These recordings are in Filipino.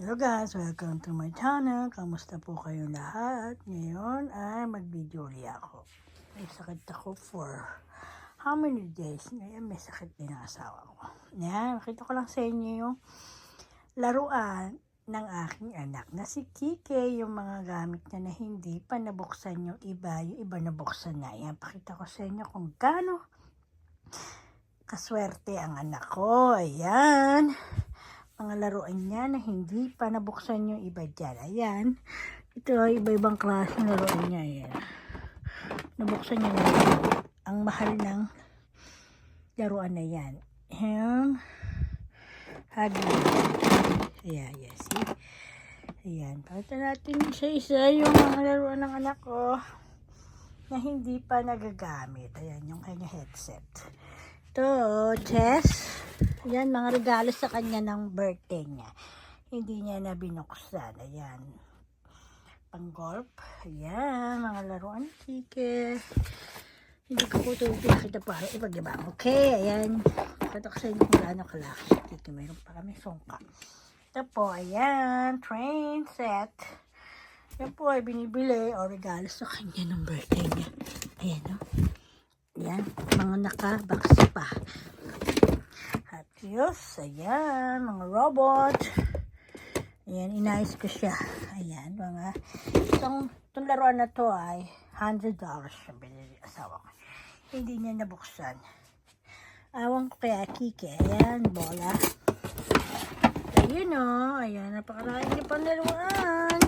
Hello guys, welcome to my channel. Kamusta po kayo lahat? Ngayon ay mag-video ulit ako. May sakit ako for how many days? Ngayon may sakit din ang asawa ko. Yan, nakita ko lang sa inyo yung laruan ng aking anak na si Kike, yung mga gamit niya na hindi pa nabuksan yung iba, yung iba nabuksan na. Yan, pakita ko sa inyo kung gaano kaswerte ang anak ko. Ayan mga laruan niya na hindi pa nabuksan yung iba dyan. Ayan. Ito ay iba-ibang klase ng laruan niya. Ayan. Nabuksan niya na. Ang mahal ng laruan na yan. Ayan. Hagi. Ayan, yes. See? Ayan. Pakita natin isa-isa yung mga laruan ng anak ko na hindi pa nagagamit. Ayan, yung kanya headset. Ito, chess. Yan, mga regalo sa kanya ng birthday niya. Hindi niya na binuksan. Ayan. Pang-golf. Ayan, mga laruan Kike. Hindi ko po ito pinakita para ipag-ibang. Okay, ayan. Patok sa inyo kung gaano kalaki si Kike. Mayroon pa kami sungka. Ito po, ayan. Train set. Yan po ay binibili o regalo sa kanya ng birthday niya. Ayan, no? Ayan, mga naka-box pa. Wheels, ayan, mga robot. Ayan, inayos ko siya. Ayan, mga, itong, itong laruan na to ay $100 yung binili asawa ko. Hindi niya nabuksan. Awan ko kaya Kike. Ayan, bola. Ayun o, ayan, napakarami niya pang laruan.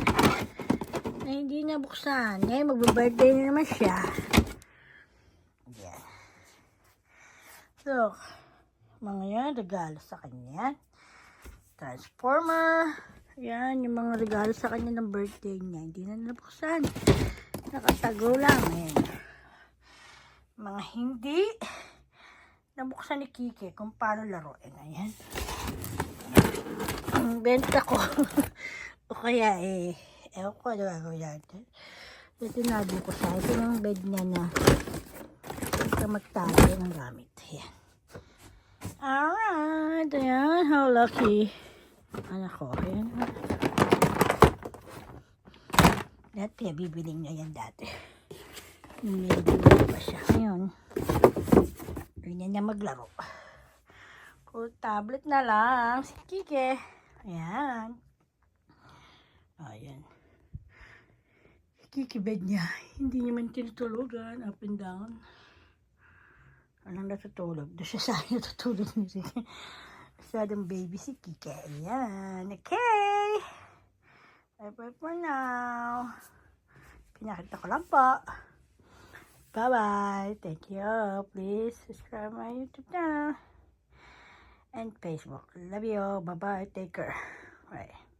Na hindi nabuksan. Ngayon, magbe-birthday na naman siya. Ayan. Look, mga yan, regalo sa kanya. Transformer. Yan, yung mga regalo sa kanya ng birthday niya. Hindi na nabuksan. Nakatago lang. Ayan. Mga hindi nabuksan ni Kike kung paano laruin. Ayan. Ang benta ko. o kaya eh, ewan ko ano gagawin natin. Ito tinago ko sa ito yung bed niya na magtago ng gamit. Ayan. Alright. Ayan. How lucky. Anak ko. Ayan. Dati, bibiling niya yan dati. Medyo pa siya. Ngayon, ganyan niya maglaro. Cool tablet na lang. Si Kike. Ayan. Ayan. Si Kike bed niya. Hindi niya man tinutulugan. Up and down. Anong natutulog? Doon siya sa akin natutulog niya. Masyadong baby si Kike. Ayan. Okay. Bye bye for now. Pinakita ko lang po. Bye-bye. Thank you. Please subscribe my YouTube channel and Facebook. Love you. Bye-bye. Take care. Bye.